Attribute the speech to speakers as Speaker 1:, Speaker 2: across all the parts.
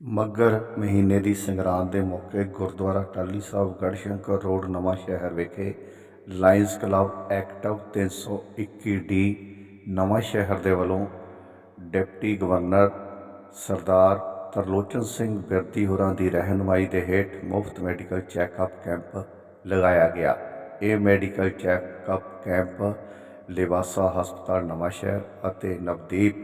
Speaker 1: ਮੱਗਰ ਮਹੀਨੇ ਦੀ ਸੰਗਰਾਂਦ ਦੇ ਮੌਕੇ ਗੁਰਦੁਆਰਾ ਟਾਲੀ ਸਾਹਿਬ ਗੜਸ਼ੰਕਰ ਰੋਡ, ਨਵਾਂ ਸ਼ਹਿਰ ਵਿਖੇ lions club act active 321 D, Nawanshahr ਦੇ ਵੱਲੋਂ ਡਿਪਟੀ ਗਵਰਨਰ ਸਰਦਾਰ ਤਰਲੋਚਨ ਸਿੰਘ ਬਿਰਦੀ ਹੋਰਾਂ ਦੀ ਰਹਿਨੁਮਾਈ ਦੇ ਹੇਠ ਮੁਫਤ ਮੈਡੀਕਲ ਚੈੱਕਅਪ ਕੈਂਪ ਲਗਾਇਆ ਗਿਆ। ਇਹ ਮੈਡੀਕਲ ਚੈੱਕਅਪ ਕੈਂਪ ਲਿਵਾਸਾ ਹਸਪਤਾਲ, ਨਵਾਂ ਸ਼ਹਿਰ ਅਤੇ ਨਵਦੀਪ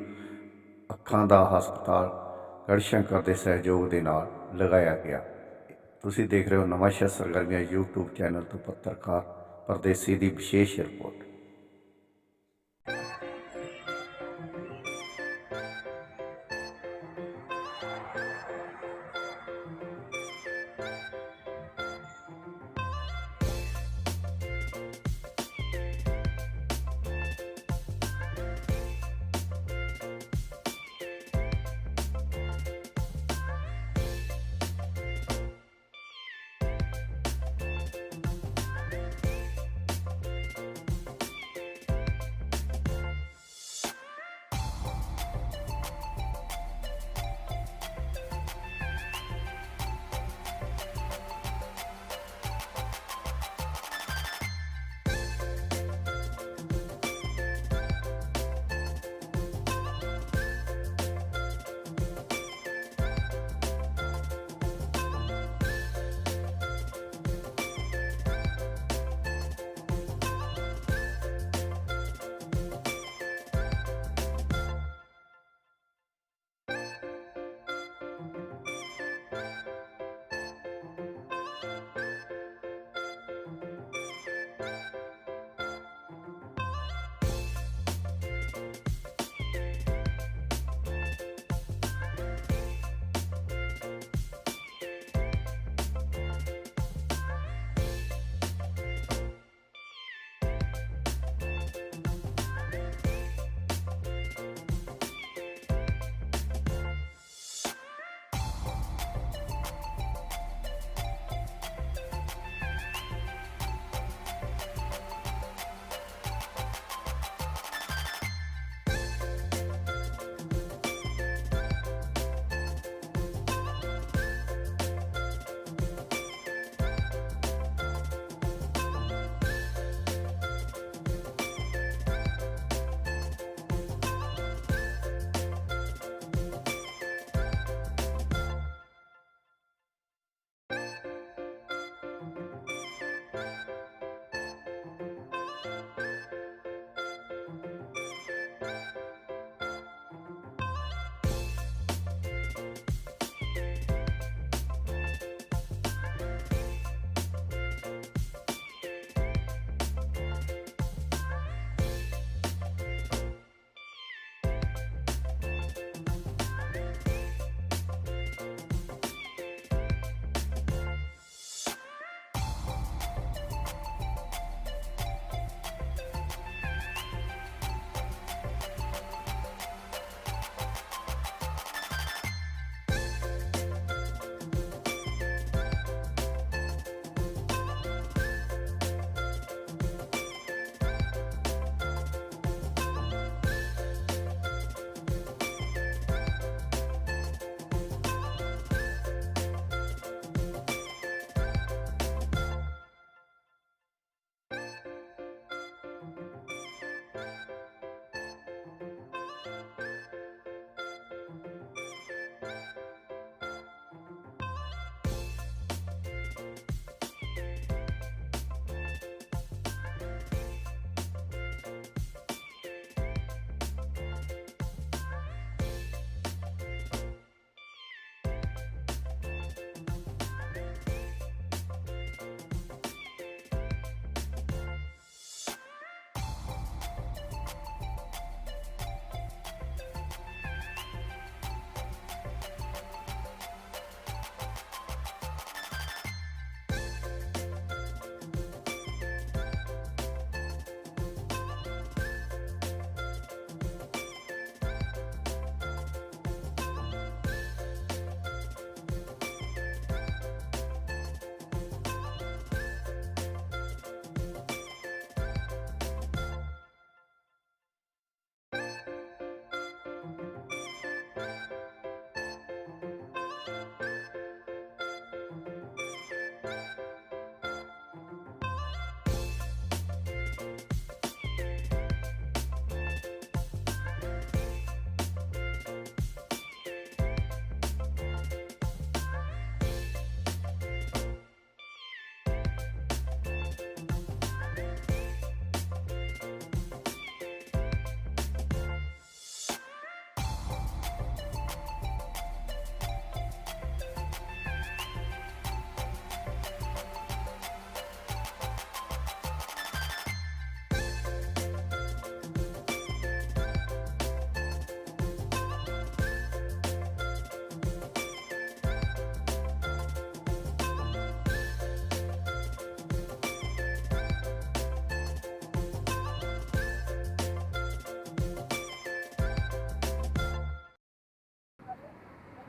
Speaker 1: ਅੱਖਾਂ ਦਾ ਹਸਪਤਾਲ ਗੜਸ਼ੰਕਰ ਦੇ ਸਹਿਯੋਗ ਦੇ ਨਾਲ ਲਗਾਇਆ ਗਿਆ। ਤੁਸੀਂ ਦੇਖ ਰਹੇ ਹੋ ਨਵਾਂ ਸ਼ਹਿਰ ਸਰਗਰਮੀਆਂ YouTube ਚੈਨਲ ਤੋਂ ਪੱਤਰਕਾਰ ਪਰਦੇਸੀ ਦੀ ਵਿਸ਼ੇਸ਼ ਰਿਪੋਰਟ।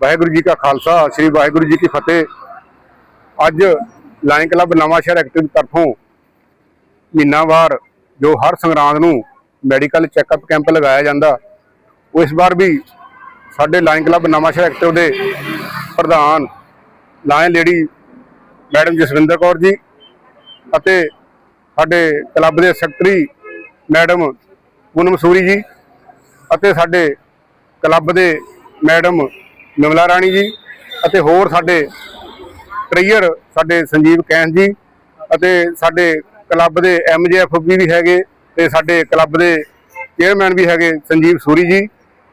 Speaker 2: ਵਾਹਿਗੁਰੂ ਜੀ ਕਾ ਖਾਲਸਾ, ਸ੍ਰੀ ਵਾਹਿਗੁਰੂ ਜੀ ਕੀ ਫਤਿਹ। ਅੱਜ ਲਾਇਨ ਕਲੱਬ ਨਵਾਂਸ਼ਹਿਰ ਐਕਟਿਵ ਤਰਫੋਂ ਮਹੀਨਾਵਾਰ ਜੋ ਹਰ ਸੰਗਰਾਂਦ ਨੂੰ ਮੈਡੀਕਲ ਚੈੱਕਅਪ ਕੈਂਪ ਲਗਾਇਆ ਜਾਂਦਾ ਉਹ ਇਸ ਵਾਰ ਵੀ ਸਾਡੇ ਲਾਇਨ ਕਲੱਬ ਨਵਾਂਸ਼ਹਿਰ ਐਕਟਿਵ ਦੇ ਪ੍ਰਧਾਨ lion lady madam Jaswinder Kaur ji ਅਤੇ ਸਾਡੇ ਕਲੱਬ ਦੇ ਸੈਕਟਰੀ ਮੈਡਮ ਪੂਨਮ ਸੂਰੀ ਜੀ ਅਤੇ ਸਾਡੇ ਕਲੱਬ ਦੇ ਮੈਡਮ ਨਿਮਲਾ ਰਾਣੀ ਜੀ ਅਤੇ ਹੋਰ ਸਾਡੇ ਟ੍ਰੇਅਰ ਸਾਡੇ ਸੰਜੀਵ ਕੈਨ ਜੀ ਅਤੇ ਸਾਡੇ ਕਲੱਬ ਦੇ ਐਮਜੇਐਫ ਵੀ ਹੈਗੇ ਤੇ ਸਾਡੇ ਕਲੱਬ ਦੇ ਚੇਅਰਮੈਨ ਵੀ ਹੈਗੇ ਸੰਜੀਵ ਸੂਰੀ ਜੀ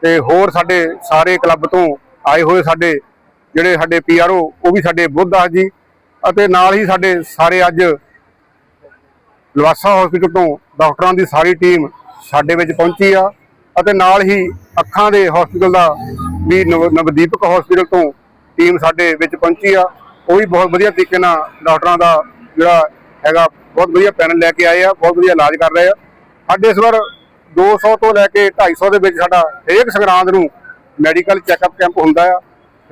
Speaker 2: ਤੇ ਹੋਰ ਸਾਡੇ ਸਾਰੇ ਕਲੱਬ ਤੋਂ ਆਏ ਹੋਏ ਸਾਡੇ ਜਿਹੜੇ ਸਾਡੇ ਪੀਆਰਓ ਉਹ ਵੀ ਸਾਡੇ ਬੁੱਧਦਾਸ ਜੀ ਅਤੇ ਨਾਲ ਹੀ ਸਾਡੇ ਸਾਰੇ ਅੱਜ ਲਵਾਸਾ ਹਸਪੀਟਲ ਤੋਂ ਡਾਕਟਰਾਂ ਦੀ ਸਾਰੀ ਟੀਮ ਸਾਡੇ ਵਿੱਚ ਪਹੁੰਚੀ ਆ ਅਤੇ ਨਾਲ ਹੀ ਅੱਖਾਂ ਦੇ ਹਸਪੀਟਲ ਦਾ ਵੀ ਨਵ- ਨਵਦੀਪਕ ਹਸਪੀਟਲ ਤੋਂ ਟੀਮ ਸਾਡੇ ਵਿੱਚ ਪਹੁੰਚੀ ਆ। ਉਹ ਵੀ ਬਹੁਤ ਵਧੀਆ ਤਰੀਕੇ ਨਾਲ ਡਾਕਟਰਾਂ ਦਾ ਜਿਹੜਾ ਹੈਗਾ, ਬਹੁਤ ਵਧੀਆ ਪੈਨਲ ਲੈ ਕੇ ਆਏ ਆ, ਬਹੁਤ ਵਧੀਆ ਇਲਾਜ ਕਰ ਰਹੇ ਆ। ਸਾਡੇ ਇਸ ਵਾਰ 200 ਤੋਂ ਲੈ ਕੇ 250 ਦੇ ਵਿੱਚ ਸਾਡਾ ਹਰੇਕ ਸੰਗਰਾਂਦ ਨੂੰ ਮੈਡੀਕਲ ਚੈੱਕਅਪ ਕੈਂਪ ਹੁੰਦਾ ਆ।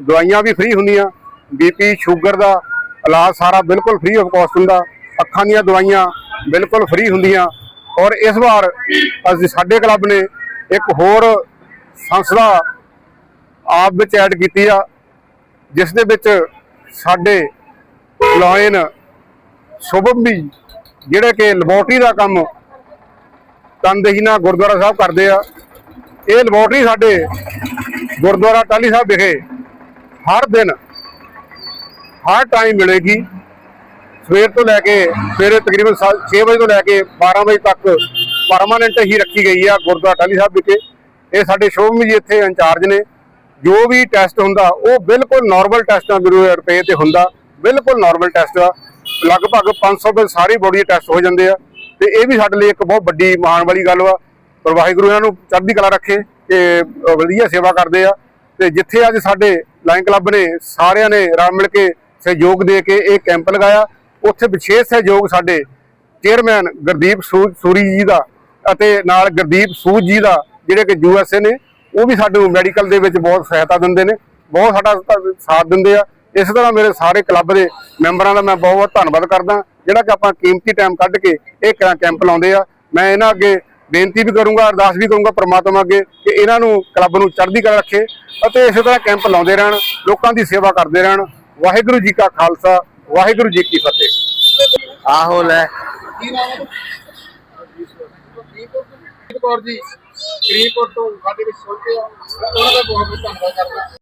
Speaker 2: ਦਵਾਈਆਂ ਵੀ ਫ੍ਰੀ ਹੁੰਦੀਆਂ ਬੀਪੀ ਸ਼ੂਗਰ ਦਾ ਇਲਾਜ ਸਾਰਾ ਬਿਲਕੁਲ ਫ੍ਰੀ ਆਫ ਕਾਸਟ ਹੁੰਦਾ। ਅੱਖਾਂ ਦੀਆਂ ਦਵਾਈਆਂ ਬਿਲਕੁਲ ਫ੍ਰੀ ਹੁੰਦੀਆਂ। ਔਰ ਇਸ ਵਾਰ ਅਸੀਂ ਸਾਡੇ ਕਲੱਬ ਨੇ ਇੱਕ ਹੋਰ ਸੰਸਥਾ ਆਪ ਵਿੱਚ ਐਡ ਕੀਤੀ ਆ ਜਿਸ ਦੇ ਵਿੱਚ ਸਾਡੇ ਲਾਇਨ ਸ਼ੁਭਮ ਵੀ ਜਿਹੜੇ ਕਿ ਲੈਬੋਰਟਰੀ ਦਾ ਕੰਮ ਤਨਦੇਹੀ ਨਾਲ ਗੁਰਦੁਆਰਾ ਸਾਹਿਬ ਕਰਦੇ ਆ, ਇਹ ਲੈਬੋਰਟਰੀ ਸਾਡੇ ਗੁਰਦੁਆਰਾ ਟਾਲੀ ਸਾਹਿਬ ਵਿਖੇ ਹਰ ਦਿਨ, ਹਰ ਟਾਈਮ ਮਿਲੇਗੀ। ਸਵੇਰ ਤੋਂ ਲੈ ਕੇ ਸਵੇਰੇ ਤਕਰੀਬਨ 6 ਵਜੇ ਤੋਂ ਲੈ ਕੇ 12 ਵਜੇ ਤੱਕ ਪਰਮਾਨੈਂਟ ਹੀ ਰੱਖੀ ਗਈ ਆ ਗੁਰਦੁਆਰਾ ਟਾਲੀ ਸਾਹਿਬ ਵਿਖੇ। ਇਹ ਸਾਡੇ ਸ਼ੋਭਮ ਜੀ ਇੱਥੇ ਇੰਚਾਰਜ ਨੇ। ਜੋ ਵੀ ਟੈਸਟ ਹੁੰਦਾ, ਉਹ ਬਿਲਕੁਲ ਨਾਰਮਲ ਟੈਸਟਾਂ ਦੇ ਰੁਪਏ ਤੇ ਹੁੰਦਾ, ਬਿਲਕੁਲ ਨਾਰਮਲ ਟੈਸਟ ਆ। ਲਗਭਗ 500 ਦੇ ਸਾਰੀ ਬੋਡੀ ਦੇ ਟੈਸਟ ਹੋ ਜਾਂਦੇ ਆ। ਤੇ ਇਹ ਵੀ ਸਾਡੇ ਲਈ ਇੱਕ ਬਹੁਤ ਵੱਡੀ ਮਾਣ ਵਾਲੀ ਗੱਲ ਵਾ। ਪਰ ਵਾਹਿਗੁਰੂ ਇਹਨਾਂ ਨੂੰ ਚੜ੍ਹਦੀ ਕਲਾ ਰੱਖੇ ਕਿ ਵਧੀਆ ਸੇਵਾ ਕਰਦੇ ਆ। ਤੇ ਜਿੱਥੇ ਅੱਜ ਸਾਡੇ ਲਾਇਨ ਕਲੱਬ ਨੇ, ਸਾਰਿਆਂ ਨੇ ਰਲ ਮਿਲ ਕੇ ਸਹਿਯੋਗ ਦੇ ਕੇ ਇਹ ਕੈਂਪ ਲਗਾਇਆ, ਉੱਥੇ ਵਿਸ਼ੇਸ਼ ਸਹਿਯੋਗ ਸਾਡੇ ਚੇਅਰਮੈਨ ਗੁਰਦੀਪ ਸੂ- ਸੂਰੀ ਜੀ ਦਾ ਅਤੇ ਨਾਲ ਗੁਰਦੀਪ ਸੂਦ ਜੀ ਦਾ, ਜਿਹੜੇ ਕਿ ਯੂਐਸਏ ਨੇ ਉਹ ਵੀ ਸਾਨੂੰ ਮੈਡੀਕਲ ਦੇ ਵਿੱਚ ਬਹੁਤ ਸਹਾਇਤਾ ਦਿੰਦੇ ਨੇ ਬਹੁਤ ਸਾਡਾ ਸਾਥ ਦਿੰਦੇ ਆ। ਇਸ ਤਰ੍ਹਾਂ ਮੇਰੇ ਸਾਰੇ ਕਲੱਬ ਦੇ ਮੈਂਬਰਾਂ ਦਾ ਮੈਂ ਬਹੁਤ ਬਹੁਤ ਧੰਨਵਾਦ ਕਰਦਾ ਜਿਹੜਾ ਕਿ ਆਪਾਂ ਕੀਮਤੀ ਟਾਈਮ ਕੱਢ ਕੇ ਇਹ ਕੈਂਪ ਲਾਉਂਦੇ ਆ। ਮੈਂ ਇਹਨਾਂ ਅੱਗੇ ਬੇਨਤੀ ਵੀ ਕਰੂੰਗਾ ਅਰਦਾਸ ਵੀ ਕਰੂੰਗਾ ਪ੍ਰਮਾਤਮਾ ਅੱਗੇ ਕਿ ਇਹਨਾਂ ਨੂੰ ਕਲੱਬ ਨੂੰ ਚੜ੍ਹਦੀ ਕਲਾ ਰੱਖੇ ਅਤੇ ਇਸੇ ਤਰ੍ਹਾਂ ਕੈਂਪ ਲਾਉਂਦੇ ਰਹਿਣ ਲੋਕਾਂ ਦੀ ਸੇਵਾ ਕਰਦੇ ਰਹਿਣ। ਵਾਹਿਗੁਰੂ ਜੀ ਕਾ ਖਾਲਸਾ ਵਾਹਿਗੁਰੂ ਜੀ ਕੀ ਫਤਿਹ।
Speaker 3: ਆਹੋ ਲੈ।
Speaker 2: ਕੌਰ ਜੀ। ਗਰੀਬਪੁਰ ਤੋਂ ਸਾਡੇ ਵਿੱਚ ਪਹੁੰਚੇ ਆ ਉਹਨਾਂ ਦਾ ਬਹੁਤ ਬਹੁਤ ਧੰਨਵਾਦ ਕਰਦਾ।